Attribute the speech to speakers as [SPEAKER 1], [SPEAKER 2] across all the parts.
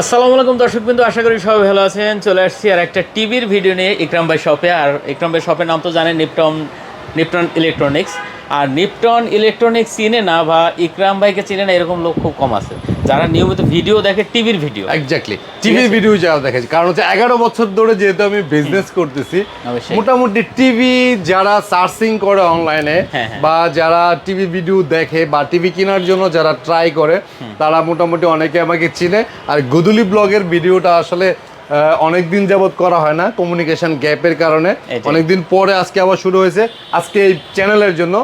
[SPEAKER 1] আসসালামু আলাইকুম দর্শক বিন্দু আশা করি সবাই ভালো আছেন। চলে আসছি আর একটা টিভির ভিডিও নিয়ে ইকরাম ভাই শপে। আর ইকরাম ভাই শপের নাম তো জানেন, নিপটন নিপটন ইলেকট্রনিক্স। আর নিপটন ইলেকট্রনিক্স চিনে না বা ইকরাম ভাইকে চিনে না, এরকম লোক খুব কম আছে। যারা নিয়মিত ভিডিও দেখে টিভির ভিডিও।
[SPEAKER 2] এক্স্যাক্টলি টিভির ভিডিও যারা দেখেছি কারণ হচ্ছে এগারো বছর ধরে যেহেতু আমি বিজনেস করতেছি মোটামুটি টিভি যারা সার্চিং করে অনলাইনে
[SPEAKER 1] হ্যাঁ, হ্যাঁ।
[SPEAKER 2] বা যারা টিভি ভিডিও দেখে বা টিভি কেনার জন্য যারা ট্রাই করে তারা মোটামুটি অনেকে আমাকে চিনে। আর গুদুলি ব্লগের ভিডিওটা আসলে অনেক দিন যাবত করা হয় না কমিউনিকেশন গ্যাপের কারণে। অনেকদিন পরে আজকে আবার শুরু হয়েছে। আজকে এই চ্যানেলের জন্য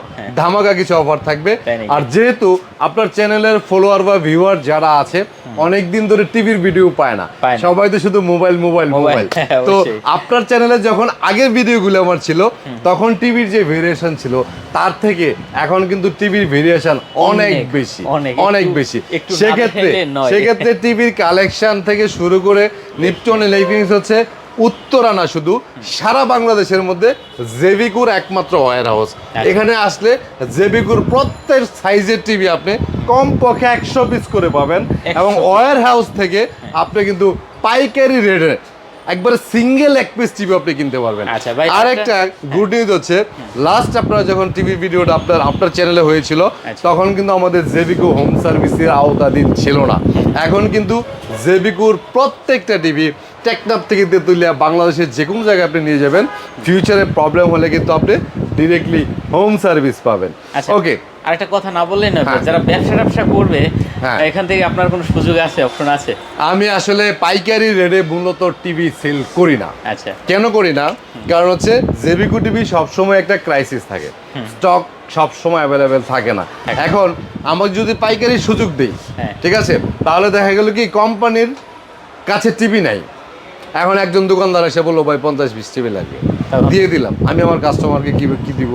[SPEAKER 2] ধামাকা কিছু অফার থাকবে। আর যেহেতু আপনার চ্যানেলের ফলোয়ার বা ভিউয়ার যারা আছে অনেক দিন ধরে টিভির ভিডিও পায় না। সবাই তো শুধু মোবাইল মোবাইল
[SPEAKER 1] মোবাইল, হ্যাঁ,
[SPEAKER 2] তো আপনার চ্যানেলে যখন আগের ভিডিওগুলো আমার ছিল তখন টিভির যে ভেরিয়েশন ছিল তার থেকে এখন কিন্তু টিভির ভেরিয়েশন অনেক বেশি।
[SPEAKER 1] অনেক,
[SPEAKER 2] বেশি। সেক্ষেত্রে সেক্ষেত্রে টিভির কালেকশন থেকে শুরু করে নিপটন ইলেকট্রনিক্স হচ্ছে। উত্তরানা শুধু। সারা বাংলাদেশের মধ্যে জেবিকুর একমাত্র ওয়ার হাউস এখানে আসলে জেবিকুর প্রত্যেক সাইজের টিভি আপনি কমপক্ষে একশো পিস করে পাবেন। এবং ওয়ার হাউস থেকে আপনি কিন্তু পাইকারি রেটে একবারে সিঙ্গেল এক পিস টিভি আপনি কিনতে পারবেন।
[SPEAKER 1] আর
[SPEAKER 2] একটা গুড নিউজ হচ্ছে লাস্ট আপনারা যখন টিভি ভিডিওটা আপনার আপনার চ্যানেলে হয়েছিল
[SPEAKER 1] আচ্ছা।
[SPEAKER 2] তখন কিন্তু আমাদের জেবিকো হোম সার্ভিসের আওতাধীন ছিল না। এখন কিন্তু জেবিকুর প্রত্যেকটা টিভি টেকনাপ থেকে দিয়ে তেঁতুলিয়া বাংলাদেশের যে কোনো জায়গায় আপনি নিয়ে যাবেন ফিউচারে প্রবলেম হলে কিন্তু আপনি ডিরেক্টলি হোম সার্ভিস পাবেন ওকে
[SPEAKER 1] আর একটা কথা না বললেই না
[SPEAKER 2] হ্যাঁ।
[SPEAKER 1] যারা ব্যবসা ব্যবসা করবে। এখান থেকে আপনার কোনো সুযোগ আছে অপশন আছে?
[SPEAKER 2] আমি আসলে পাইকারি রেটে মূলত টিভি সেল করি না।
[SPEAKER 1] আচ্ছা।
[SPEAKER 2] কেন করি না? কারণ হচ্ছে জেবিকু টিভি সবসময় একটা ক্রাইসিস থাকে। স্টক সবসময় অ্যাভেলেবেল থাকে না। এখন আমাকে যদি পাইকারি সুযোগ দেই
[SPEAKER 1] হ্যাঁ।
[SPEAKER 2] ঠিক আছে? তাহলে দেখা গেল কি কোম্পানির কাছে টিভি নাই। এখন একজন দোকানদার এসে বলল ভাই পঞ্চাশ বিশ টিভি লাগবে? দিয়ে দিলাম। আমি আমার কাস্টমারকে কি কি দিব?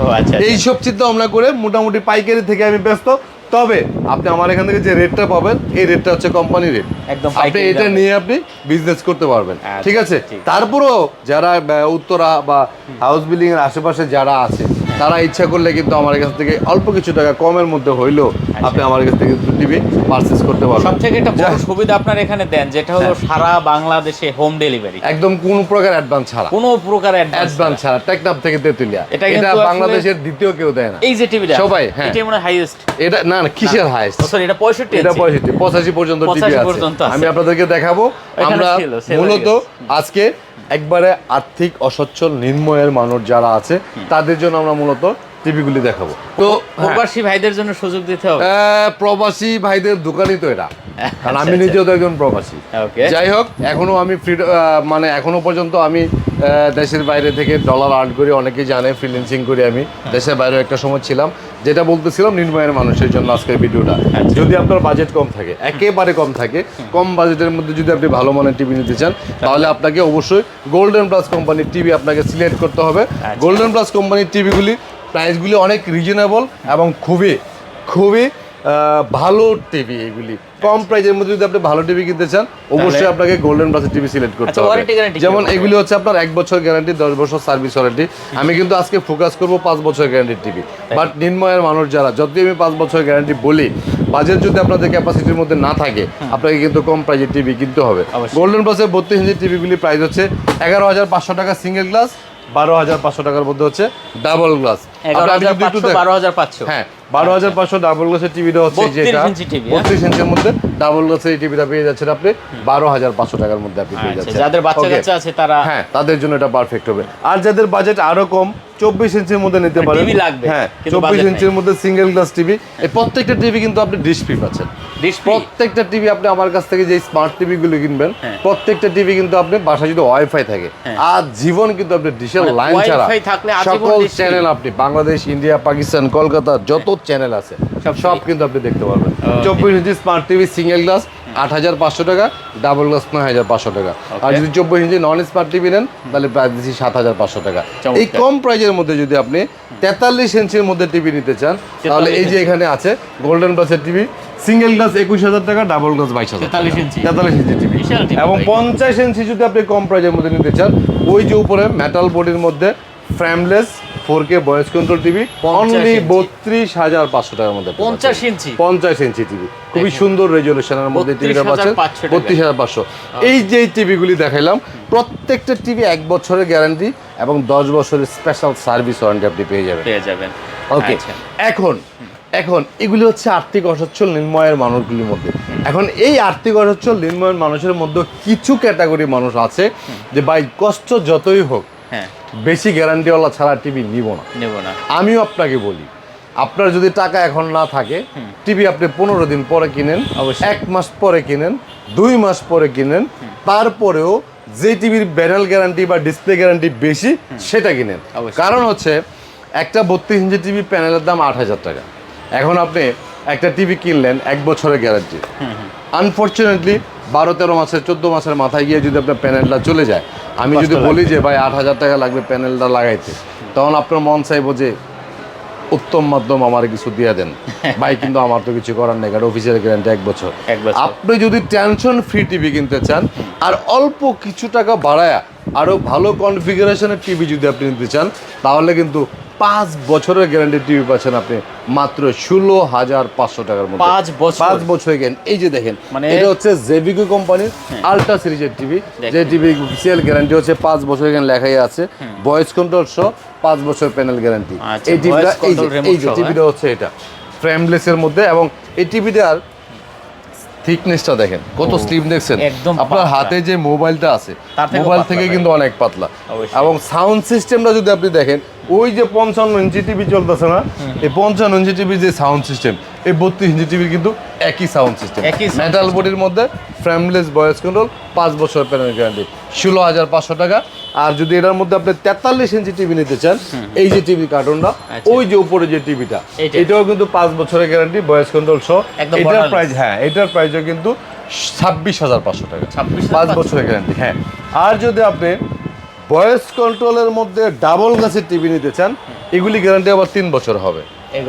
[SPEAKER 1] ও আচ্ছা
[SPEAKER 2] এই সব চিন্তা ভাবনা করে মোটামুটি পাইকারি থেকে আমি ব্যস্ত। তবে আপনি আমার এখান থেকে যে রেটটা পাবেন এই রেটটা হচ্ছে কোম্পানি রেট
[SPEAKER 1] একদম
[SPEAKER 2] আপনি এটা নিয়ে আপনি বিজনেস করতে পারবেন।
[SPEAKER 1] আচ্ছা,
[SPEAKER 2] ঠিক আছে?
[SPEAKER 1] তারপরও
[SPEAKER 2] তারপরেও যারা উত্তরা বা হাউস বিল্ডিং এর আশেপাশে যারা আছে তারা ইচ্ছা করলে কিন্তু আমার কাছ থেকে অল্প কিছু টাকা কমের মধ্যে হইলেও আপনি আমার কাছ থেকে টিভি পারচেস করতে পারবেন।
[SPEAKER 1] সব থেকে একটা বড় সুবিধা আপনার এখানে দেন যেটা হলো সারা বাংলাদেশে হোম ডেলিভারি
[SPEAKER 2] একদম কোনো প্রকার অ্যাডভান্স ছাড়া।
[SPEAKER 1] কোনো প্রকার অ্যাডভান্স
[SPEAKER 2] ছাড়া। টেকনাপ থেকে তেতুলিয়া।
[SPEAKER 1] এটা
[SPEAKER 2] এটা বাংলাদেশের দ্বিতীয় কেউ দেয় না।
[SPEAKER 1] এই যে টিভিটা
[SPEAKER 2] সবাই, হ্যাঁ।
[SPEAKER 1] এটাই মনে হাইয়েস্ট
[SPEAKER 2] এটা না না কিসের হাইস্ট
[SPEAKER 1] সরি এটা পঁয়ষট্টি
[SPEAKER 2] এটা
[SPEAKER 1] ইঞ্চি।
[SPEAKER 2] পঁয়ষট্টি পঁচাশি পর্যন্ত টিভি আছে। আমি আপনাদেরকে দেখাবো। আমরা
[SPEAKER 1] হয়ে
[SPEAKER 2] মূলত আজকে একবারে আর্থিক অসচ্ছল নির্ময়ের মানুষ যারা আছে তাদের জন্য আমরা মূলত টিভিগুলি দেখাবো। তো
[SPEAKER 1] প্রবাসী ভাইদের জন্য সুযোগ দিতে হবে।
[SPEAKER 2] প্রবাসী ভাইদের দোকানই তো এটা কারণ আমি
[SPEAKER 1] আচ্ছা,
[SPEAKER 2] নিজেও তো একজন প্রবাসী। যাই হোক এখনও আমি মানে এখনও পর্যন্ত আমি দেশের বাইরে থেকে ডলার আর্ট করি অনেকেই জানে ফ্রিলেন্সিং করি আমি। দেশের বাইরেও একটা সময় ছিলাম যেটা বলতেছিলাম নির্ময়ের মানুষের জন্য আজকের ভিডিওটা।
[SPEAKER 1] আচ্ছা।
[SPEAKER 2] যদি আপনার বাজেট কম থাকে একেবারে কম থাকে কম বাজেটের মধ্যে যদি আপনি ভালো মানের টিভি নিতে চান তাহলে আপনাকে অবশ্যই গোল্ডেন প্লাস কোম্পানির টিভি আপনাকে সিলেক্ট করতে হবে।
[SPEAKER 1] আচ্ছা।
[SPEAKER 2] গোল্ডেন প্লাস কোম্পানির টিভিগুলি প্রাইসগুলি অনেক রিজনেবল এবং খুবই খুবই ভালো টিভি এগুলি। কম প্রাইজের মধ্যে যদি আপনি ভালো টিভি কিনতে চান অবশ্যই আপনাকে গোল্ডেন প্লাসের টিভি সিলেক্ট করতে
[SPEAKER 1] আচ্ছা,
[SPEAKER 2] হবে। যেমন এগুলি হচ্ছে আপনার এক বছর গ্যারান্টি দশ বছর সার্ভিস ওয়ারেন্টি আমি কিন্তু আজকে ফোকাস করব পাঁচ বছর গ্যারান্টির টিভি। বাট নির্ময়ের মানুষ যারা যদি আমি পাঁচ বছর গ্যারান্টি বলি বাজেট যদি আপনাদের ক্যাপাসিটির মধ্যে না থাকে আপনাকে কিন্তু কম প্রাইজের টিভি কিনতে হবে। গোল্ডেন প্লাসের বত্রিশ ইঞ্চি টিভিগুলি প্রাইস হচ্ছে এগারো হাজার পাঁচশো টাকা সিঙ্গেল গ্লাস বারো হাজার পাঁচশো টাকার মধ্যে হচ্ছে ডাবল গ্লাস হ্যাঁ বারো হাজার পাঁচশো ডাবল গ্লাসের টিভিটা হচ্ছে যেটা
[SPEAKER 1] হ্যাঁ?
[SPEAKER 2] বত্রিশ ইঞ্চের মধ্যে ডাবল গ্লাসের এই টিভিটা পেয়ে যাচ্ছেন আপনি। বারো হাজার পাঁচশো টাকার মধ্যে আপনি পেয়ে
[SPEAKER 1] আচ্ছা,
[SPEAKER 2] যাচ্ছেন।
[SPEAKER 1] যাদের বাচ্চা. কাচ্চা আছে তারা
[SPEAKER 2] হ্যাঁ তাদের জন্য এটা পারফেক্ট হবে। আর যাদের বাজেট আরও কম চব্বিশ ইঞ্চির মধ্যে নিতে পারেন।
[SPEAKER 1] TV লাগবে,
[SPEAKER 2] হ্যাঁ চব্বিশ ইঞ্চির মধ্যে সিঙ্গেল গ্লাস টিভি। এই প্রত্যেকটা টিভি কিন্তু আপনি ডিশ ফ্রি পাচ্ছেন প্রত্যেকটা টিভি আপনি আমার কাছ থেকে যে স্মার্ট টিভি গুলো কিনবেন
[SPEAKER 1] হ্যাঁ।
[SPEAKER 2] প্রত্যেকটা টিভি কিন্তু আপনি বাসায় যদি ওয়াইফাই থাকে
[SPEAKER 1] হ্যাঁ।
[SPEAKER 2] আর জীবন কিন্তু আপনি ডিশের
[SPEAKER 1] মানে
[SPEAKER 2] লাইন ছাড়া
[SPEAKER 1] থাকলে আজীবন
[SPEAKER 2] সকল চ্যানেল আপনি বাংলাদেশ ইন্ডিয়া পাকিস্তান কলকাতা যত চ্যানেল আছে
[SPEAKER 1] সব
[SPEAKER 2] সব কিন্তু আপনি দেখতে পারবেন। চব্বিশ inch smart TV single glass আট হাজার পাঁচশো টাকা ডাবল গ্লাস নয় হাজার পাঁচশো টাকা। আর যদি চব্বিশ ইঞ্চি নন স্মার্ট টিভি নেন তাহলে প্রাইস দিচ্ছি সাত হাজার পাঁচশো টাকা। এই কম প্রাইজের মধ্যে যদি আপনি তেতাল্লিশ ইঞ্চির মধ্যে টিভি নিতে চান তাহলে এই যে এখানে আছে গোল্ডেন প্লাসের টিভি সিঙ্গেল গ্লাস একুশ হাজার টাকা ডাবল গ্লাস বাইশ হাজার
[SPEAKER 1] তেতাল্লিশ ইঞ্চি।
[SPEAKER 2] তেতাল্লিশ ইঞ্চি টিভি এবং পঞ্চাশ ইঞ্চি যদি আপনি কম প্রাইজের মধ্যে নিতে চান ওই যে উপরে মেটাল বডির মধ্যে frameless four K voice control TV
[SPEAKER 1] 50
[SPEAKER 2] only বত্রিশ হাজার পাঁচশো টাকার মধ্যে
[SPEAKER 1] পঞ্চাশ ইঞ্চি।
[SPEAKER 2] পঞ্চাশ ইঞ্চি টিভি। খুবই সুন্দর রেজলিউশনের মধ্যে টিভিটা পাচ্ছেন।
[SPEAKER 1] 32,500
[SPEAKER 2] বত্রিশ হাজার পাঁচশো। এই যে টিভিগুলি দেখাইলাম প্রত্যেকটা টিভি এক বছরের গ্যারান্টি এবং দশ বছরের স্পেশাল সার্ভিস ওয়ারেন্টি আপনি পেয়ে যাবেন।
[SPEAKER 1] পেয়ে যাবেন।
[SPEAKER 2] ওকে
[SPEAKER 1] আচ্ছা।
[SPEAKER 2] এখন এখন এগুলি হচ্ছে আর্থিক অসচ্ছল নির্ময়ের মানুষগুলির মধ্যে। এখন এই আর্থিক অসচ্ছল নির্ময়ের মানুষের মধ্যে কিছু ক্যাটাগরি মানুষ আছে যে বাই কষ্ট যতই হোক
[SPEAKER 1] হ্যাঁ।
[SPEAKER 2] বেশি গ্যারান্টিওয়ালা ছাড়া টিভি নিব না।
[SPEAKER 1] নেব না।
[SPEAKER 2] আমিও আপনাকে বলি আপনার যদি টাকা এখন না থাকে টিভি আপনি পনেরো দিন পরে কিনেন
[SPEAKER 1] অবশ্যই।
[SPEAKER 2] এক মাস পরে কিনেন দুই মাস পরে কিনেন তারপরেও যে টিভির ব্যানেল গ্যারান্টি বা ডিসপ্লে গ্যারান্টি বেশি সেটা কিনেন। কারণ হচ্ছে একটা বত্রিশ ইঞ্চি টিভি প্যানেলের দাম আট হাজার টাকা। এখন আপনি একটা টিভি কিনলেন এক বছরের গ্যারান্টি। আনফর্চুনেটলি বারো তেরো মাসের চোদ্দ মাসের মাথায় গিয়ে যদি আপনার প্যানেলটা চলে যায় আমি যদি বলি যে ভাই আট হাজার টাকা লাগবে প্যানেলটা লাগাইতে তখন আপনার মন চাইব যে উত্তম মাধ্যম আমার কিছু দিয়ে দেন। ভাই কিন্তু আমার তো কিছু করার নেই কারণ অফিসের গ্যারান্টি এক বছর। আপনি যদি টেনশন ফ্রি টিভি কিনতে চান আর অল্প কিছু টাকা বাড়ায়া আরও ভালো কনফিগারেশনের টিভি যদি আপনি নিতে চান তাহলে কিন্তু পাঁচ বছরের গ্যারান্টি টিভি পাচ্ছেন আপনি মাত্র ষোলো হাজার পাঁচশো টাকার মধ্যে।
[SPEAKER 1] পাঁচ বছর?
[SPEAKER 2] পাঁচ বছর গেন এই যে দেখেন
[SPEAKER 1] মানে-
[SPEAKER 2] এটা হচ্ছে জেভিকো কোম্পানির আলট্রা সিরিজের টিভি। যে টিভি অফিসিয়াল গ্যারান্টি হচ্ছে পাঁচ বছর এখানে লেখাই আছে। ভয়েস কন্ট্রোল সহ পাঁচ বছর প্যানেল গ্যারান্টি
[SPEAKER 1] আচ্ছা,
[SPEAKER 2] এই টিভিটা এই যে এই যে
[SPEAKER 1] সহ,
[SPEAKER 2] টিভিটা হচ্ছে এটা। ফ্রেমলেসের মধ্যে এবং এই টিভিটার থিকনেসটা দেখেন কত স্লিম দেখছেন? আপনার হাতে যে মোবাইলটা আছে মোবাইল থেকে কিন্তু অনেক পাতলা। এবং সাউন্ড সিস্টেমটা যদি আপনি দেখেন ওই যে পঞ্চান্ন ইঞ্চি টিভি চলতেছে না এই পঞ্চান্ন ইঞ্চি টিভি যে সাউন্ড সিস্টেম এই বত্রিশ ইঞ্চি টিভির কিন্তু একই সাউন্ড সিস্টেম
[SPEAKER 1] একই
[SPEAKER 2] মেটাল বডির মধ্যে ফ্রেমলেস ভয়েস কন্ট্রোল পাঁচ বছর প্যানেল গ্যারান্টি ষোলো হাজার পাঁচশো টাকা। আর যদি এটার মধ্যে আপনি তেতাল্লিশ ইঞ্চি টিভি নিতে চান এই যে টিভি কার্টুনটা
[SPEAKER 1] আচ্ছা।
[SPEAKER 2] ওই যে উপরে যে টিভিটা এটাও কিন্তু পাঁচ বছরের গ্যারান্টি ভয়েস কন্ট্রোল সহ। এটার প্রাইস হ্যাঁ এটার প্রাইসও কিন্তু ছাব্বিশ হাজার পাঁচশো টাকা।
[SPEAKER 1] 26,500
[SPEAKER 2] পাঁচ বছরের গ্যারান্টি হ্যাঁ। আর যদি আপনি ভয়েস কন্ট্রোলের মধ্যে ডাবল গাছের টিভি নিতে চান এগুলি গ্যারান্টি আবার তিন বছর হবে?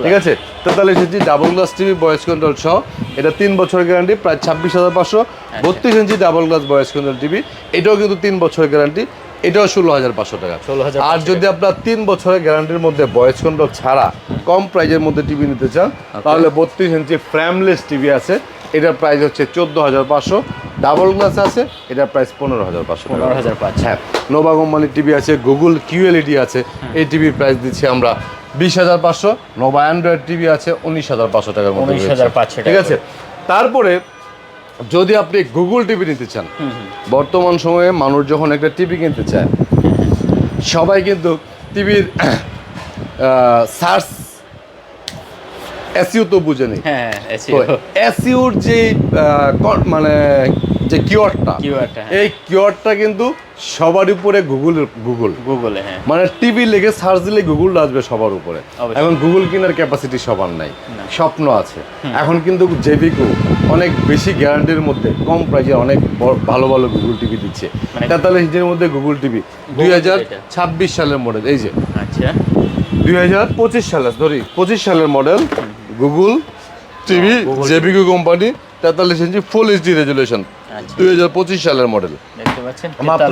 [SPEAKER 2] ঠিক আছে? তেতাল্লিশ inch double glass TV voice control সহ। এটা তিন বছরের গ্যারান্টি প্রায় ছাব্বিশ হাজার পাঁচশো। বত্রিশ inch double glass voice control TV এটাও কিন্তু তিন বছরের গ্যারান্টি এটাও ষোলো হাজার পাঁচশো টাকা।
[SPEAKER 1] 16,500
[SPEAKER 2] আর যদি আপনার তিন বছরের গ্যারান্টির মধ্যে ভয়েস কন্ট্রোল ছাড়া কম প্রাইজের মধ্যে টিভি নিতে চান তাহলে বত্রিশ ইঞ্চি ফ্র্যামলেস টিভি আছে। এটার প্রাইস হচ্ছে চোদ্দ হাজার পাঁচশো। ডাবল গ্লাস আছে এটার প্রাইস পনেরো হাজার পাঁচশো টাকা।
[SPEAKER 1] পাঁচ
[SPEAKER 2] হ্যাঁ। নোভা কোম্পানির টিভি আছে গুগল কিউএলইডি আছে। এই টিভির প্রাইস দিচ্ছি আমরা বিশ হাজার পাঁচশো নোভা অ্যান্ড্রয়েড টিভি আছে উনিশ হাজার পাঁচশো টাকার মধ্যে
[SPEAKER 1] উনিশ
[SPEAKER 2] হাজার
[SPEAKER 1] পাঁচশো
[SPEAKER 2] ঠিক আছে? তারপরে যদি আপনি গুগল টিভি নিতে চান বর্তমান সময়ে মানুষ যখন একটা টিভি কিনতে চায় সবাই কিন্তু টিভির সার্চ এসিও তো বুঝে নেই।
[SPEAKER 1] হ্যাঁ
[SPEAKER 2] এসিওর যে মানে যে কিওয়ার্ডটা
[SPEAKER 1] হ্যাঁ।
[SPEAKER 2] এই কিওয়ার্ডটা কিন্তু সবার উপরে গুগলের গুগল।
[SPEAKER 1] গুগলে হ্যাঁ।
[SPEAKER 2] মানে টিভি লেগে সার্চ দিলে গুগল আসবে সবার উপরে। এখন গুগল কেনার ক্যাপাসিটি সবার নাই স্বপ্ন আছে। এখন কিন্তু জেবিকো অনেক বেশি গ্যারান্টির মধ্যে কম প্রাইসে অনেক ভালো ভালো গুগল টিভি দিচ্ছে।
[SPEAKER 1] মানে-
[SPEAKER 2] তেতাল্লিশ ইঞ্চের মধ্যে গুগল টিভি দুই হাজার ছাব্বিশ সালের মডেল এই যে।
[SPEAKER 1] আচ্ছা।
[SPEAKER 2] দুই হাজার পঁচিশ সালের ধরি পঁচিশ সালের মডেল গুগল টিভি
[SPEAKER 1] Google
[SPEAKER 2] জেবিকো কোম্পানি তেতাল্লিশ ইঞ্চি ফুল এইচডি রেজুলেশন। দুই হাজার পঁচিশ সালের মডেল মাত্র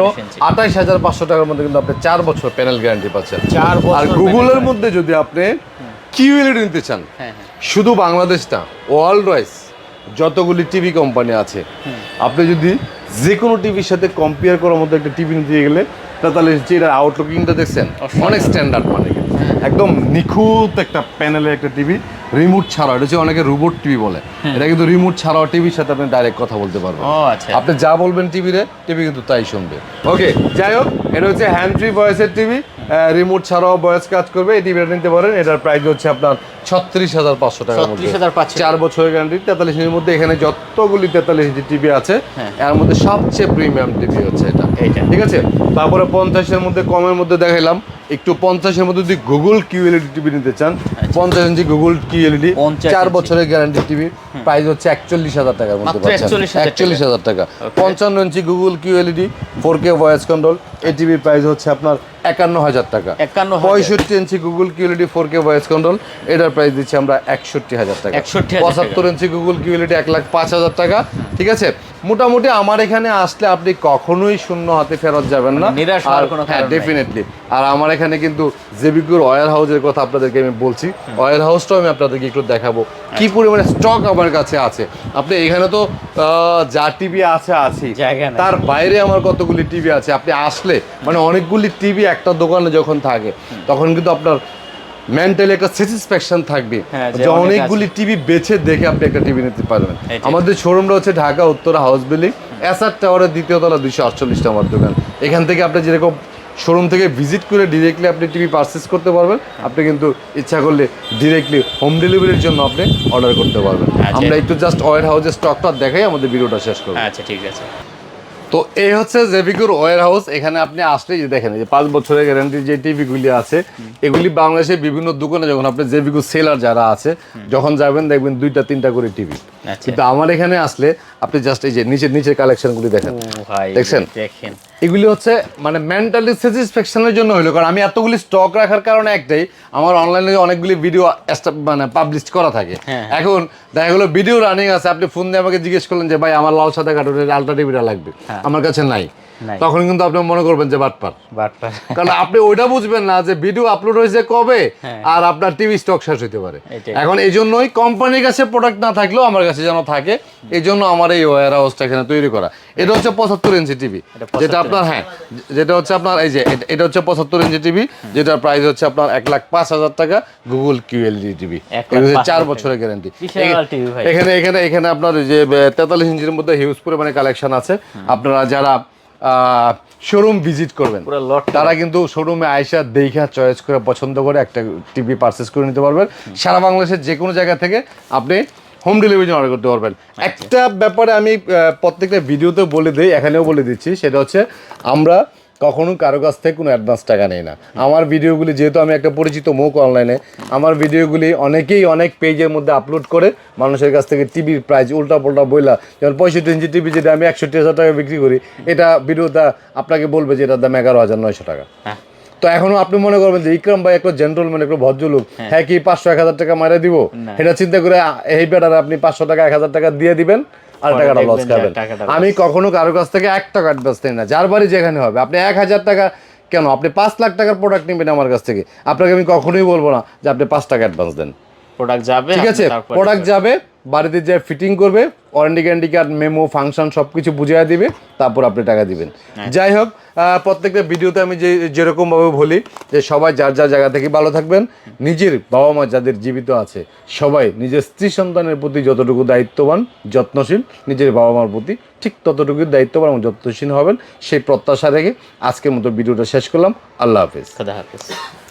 [SPEAKER 2] আঠাইশ হাজার পাঁচশো টাকার মধ্যে কিন্তু আপনি চার বছর প্যানেল গ্যারান্টি পাচ্ছেন।
[SPEAKER 1] চার বছর
[SPEAKER 2] আর গুগলের মধ্যে যদি আপনি কিউএলইডি নিতে চান
[SPEAKER 1] হ্যাঁ হ্যাঁ।
[SPEAKER 2] শুধু বাংলাদেশ না ওয়ার্ল্ড ওয়াইজ যতগুলি টিভি কোম্পানি আছে আপনি যদি যে কোনো টিভির সাথে কম্পেয়ার করার মধ্যে একটা টিভি নিতে গেলে তাহলে যে এটা আউটলুকিংটা দেখছেন। অনেক স্ট্যান্ডার্ড মানে। একদম নিখুঁত একটা প্যানেলের একটা টিভি রিমোট ছাড়া এটা হচ্ছে অনেকে রোবট টিভি বলে। এটা কিন্তু রিমোট ছাড়াও টিভির সাথে আপনি ডাইরেক্ট কথা বলতে পারবেন।
[SPEAKER 1] ও আচ্ছা।
[SPEAKER 2] আপনি যা বলবেন টিভিতে টিভি কিন্তু তাই শুনবে। ওকে যাই হোক এটা হচ্ছে হ্যান্ড ফ্রি ভয়েসের টিভি রিমোট ছাড়াও ভয়েস কাজ করবে। এই টিভিটা নিতে পারেন এটার প্রাইস হচ্ছে আপনার ছত্রিশ হাজার পাঁচশো টাকার মধ্যে।
[SPEAKER 1] 36,500
[SPEAKER 2] চার বছরের গ্যারান্টি তেতাল্লিশ ইঞ্চির মধ্যে এখানে যতগুলি তেতাল্লিশ ইঞ্চি টিভি আছে
[SPEAKER 1] হ্যাঁ।
[SPEAKER 2] এর মধ্যে সবচেয়ে প্রিমিয়াম টিভি হচ্ছে এটা। ঠিক আছে? তারপরে পঞ্চাশের মধ্যে কমের মধ্যে দেখাইলাম। একটু পঞ্চাশের মধ্যে যদি গুগল কিউ এলইডি টিভি নিতে চান পঞ্চাশ ইঞ্চি গুগল কিউ
[SPEAKER 1] এলইডি
[SPEAKER 2] চার বছরের গ্যারান্টি টিভি প্রাইস হচ্ছে একচল্লিশ হাজার টাকার মধ্যে
[SPEAKER 1] মাত্র
[SPEAKER 2] পাচ্ছেন।
[SPEAKER 1] 41,000 টাকা।
[SPEAKER 2] একচল্লিশ হাজার টাকা। পঞ্চান্ন inch Google Q LED four K voice control এই টিভির প্রাইস হচ্ছে আপনার একান্ন হাজার টাকা।
[SPEAKER 1] একান্ন।
[SPEAKER 2] পঁয়ষট্টি inch Google QLED four K voice control এটার প্রাইস দিচ্ছি আমরা একষট্টি হাজার টাকা।
[SPEAKER 1] 61,000 টাকা।
[SPEAKER 2] পঁচাত্তর ইঞ্চি গুগল কিউলিটি এক লাখ পাঁচ হাজার টাকা ঠিক আছে? মোটামুটি আমার এখানে আসলে আপনি কখনোই শূন্য হাতে ফেরত যাবেন না।
[SPEAKER 1] মানে
[SPEAKER 2] হ্যাঁ ডেফিনেটলি আর আমার এখানে কিন্তু জেবিকুর অয়েল হাউসের কথা আপনাদেরকে আমি বলছি। অয়েল হাউসটাও আমি আপনাদেরকে একটু দেখাবো। কি। পরিমাণে স্টক আমার কাছে আছে? আপনি এখানে তো যা টিভি আছে আছে তার বাইরে আমার কতগুলি টিভি আছে? আপনি আসলে মানে অনেকগুলি টিভি একটা দোকানে যখন থাকে তখন কিন্তু আপনার মেন্টালি একটা স্যাটিসফ্যাকশন থাকবে।
[SPEAKER 1] হ্যাঁ, যে
[SPEAKER 2] অনেকগুলি টিভি বেছে দেখে আপনি একটা টিভি নিতে পারবেন। আমাদের শোরুমটা হচ্ছে Dhaka Uttara house building SR টাওয়ারের দ্বিতীয় তলা দুইশো আটচল্লিশটা আমার দোকান। এখান থেকে আপনি যেরকম শোরুম থেকে ভিজিট করে ডিরেক্টলি আপনি টিভি পারচেস করতে পারবেন। আপনি কিন্তু ইচ্ছা করলে ডিরেক্টলি হোম ডেলিভারির জন্য আপনি অর্ডার করতে পারবেন।
[SPEAKER 1] আচ্ছা।
[SPEAKER 2] আমরা একটু জাস্ট ওয়ার হাউসের স্টকটা দেখাই আমাদের ভিডিওটা শেষ করব।
[SPEAKER 1] আচ্ছা ঠিক আছে।
[SPEAKER 2] তো এই হচ্ছে জেভিকুর ওয়ার হাউস এখানে আপনি আসলে যে দেখেন যে পাঁচ বছরের গ্যারান্টি যে টিভিগুলি আছে এগুলি বাংলাদেশের বিভিন্ন দোকানে যখন আপনি জেভিকুর সেলার যারা আছে যখন যাবেন দেখবেন দুইটা তিনটা করে টিভি
[SPEAKER 1] আচ্ছা।
[SPEAKER 2] কিন্তু আমার এখানে আসলে আপনি জাস্ট এই যে নিচের নিচের কালেকশনগুলি দেখেন দেখছেন?
[SPEAKER 1] দেখেন
[SPEAKER 2] এগুলি হচ্ছে মানে মেন্টালি স্যাটিসফ্যাকশনের জন্য হইল কারণ আমি এতগুলি স্টক রাখার কারণে একটাই আমার অনলাইনে অনেকগুলি ভিডিও মানে পাবলিশ করা থাকে
[SPEAKER 1] হ্যাঁ।
[SPEAKER 2] এখন দেখা গেলো ভিডিও রানিং আছে আপনি ফোন দিয়ে আমাকে জিজ্ঞেস করলেন যে ভাই আমার লাল সাদা কার্টুনের আলট্রা টিভিটা লাগবে
[SPEAKER 1] হ্যাঁ।
[SPEAKER 2] আমার কাছে নাই। তখন কিন্তু আপনি মনে করবেন যে বাটপার।
[SPEAKER 1] বাটপার।
[SPEAKER 2] কারণ আপনি ওইটা বুঝবেন না যে ভিডিও আপলোড হয়েছে কবে
[SPEAKER 1] হ্যাঁ।
[SPEAKER 2] আর আপনার টিভি স্টক শেষ হতে পারে। এখন এই জন্যই কোম্পানির কাছে প্রোডাক্ট না থাকলেও আমার কাছে যেন থাকে এই জন্য আমার এই ওয়ার হাউসটা এখানে তৈরি করা। এটা হচ্ছে পঁচাত্তর ইঞ্চি টিভি যেটা আপনার হ্যাঁ যেটা হচ্ছে আপনার এই যে এটা- হচ্ছে পঁচাত্তর ইঞ্চি টিভি যেটার প্রাইস হচ্ছে আপনার এক লাখ পাঁচ হাজার টাকা গুগল কিউএলডি টিভি চার বছরের গ্যারান্টি। এখানে এখানে এখানে আপনার যে তেতাল্লিশ ইঞ্চির মধ্যে হিউজ পরিমাণে কালেকশন আছে। আপনারা যারা শোরুম ভিজিট করবেন।
[SPEAKER 1] লট
[SPEAKER 2] তারা কিন্তু শোরুমে আয়সা দেখা চয়েস করে পছন্দ করে একটা টিভি পারচেস করে নিতে পারবেন। সারা বাংলাদেশের যে কোনো জায়গা থেকে আপনি হোম ডেলিভারি অর্ডার করতে পারবেন। একটা ব্যাপারে আমি প্রত্যেকটা ভিডিওতে বলে দিই এখানেও বলে দিচ্ছি সেটা হচ্ছে আমরা কখনো কারও কাছ থেকে কোনো অ্যাডভান্স টাকা নেই না। আমার ভিডিওগুলি যেহেতু আমি একটা পরিচিত মুখ অনলাইনে আমার ভিডিওগুলি অনেকেই অনেক পেজের মধ্যে আপলোড করে মানুষের কাছ থেকে টিভির প্রাইস উল্টা পাল্টা বইলা যেমন পঁয়ষট্টি ইঞ্চি টিভি যেটা আমি একষট্টি হাজার টাকা বিক্রি করি এটা ভিডিওটা আপনাকে বলবে যে এটার দাম এগারো হাজার নয়শো টাকা।
[SPEAKER 1] হ্যাঁ।
[SPEAKER 2] তো এখনও আপনি মনে করবেন যে ইকরাম ভাই একটা জেন্টলম্যান একটা ভদ্রলোক হ্যাঁ। কি পাঁচশো এক হাজার টাকা মারা দিব। এটা চিন্তা করে এই বেটার আপনি পাঁচশো টাকা এক হাজার টাকা দিয়ে দিবেন আর টাকাটা লস খাবেন। আমি কখনো কারোর কাছ থেকে এক টাকা অ্যাডভান্স নেই না। যার বাড়ি যেখানে হবে। আপনি এক হাজার টাকা কেন? আপনি পাঁচ লাখ টাকার প্রোডাক্ট নেবেন আমার কাছ থেকে। আপনাকে আমি কখনোই বলব না যে আপনি পাঁচ টাকা অ্যাডভান্স দেন।
[SPEAKER 1] প্রোডাক্ট যাবে
[SPEAKER 2] ঠিক আছে প্রোডাক্ট যাবে বাড়িতে যে ফিটিং করবে warranty guarantee card memo function সব কিছু বুঝিয়ে দিবে তারপর আপনি টাকা দিবেন। যাই হোক প্রত্যেকটা ভিডিওতে আমি যে যেরকমভাবে বলি যে সবাই যার যার জায়গা থেকে ভালো থাকবেন নিজের বাবা মা যাদের জীবিত আছে সবাই নিজের স্ত্রী সন্তানের প্রতি যতটুকু দায়িত্ববান যত্নশীল নিজের বাবা মার প্রতি ঠিক ততটুকু দায়িত্ববান এবং যত্নশীল হবেন সেই প্রত্যাশা রেখে আজকের মতো ভিডিওটা শেষ করলাম। আল্লাহ হাফিজ।
[SPEAKER 1] হাফেজ।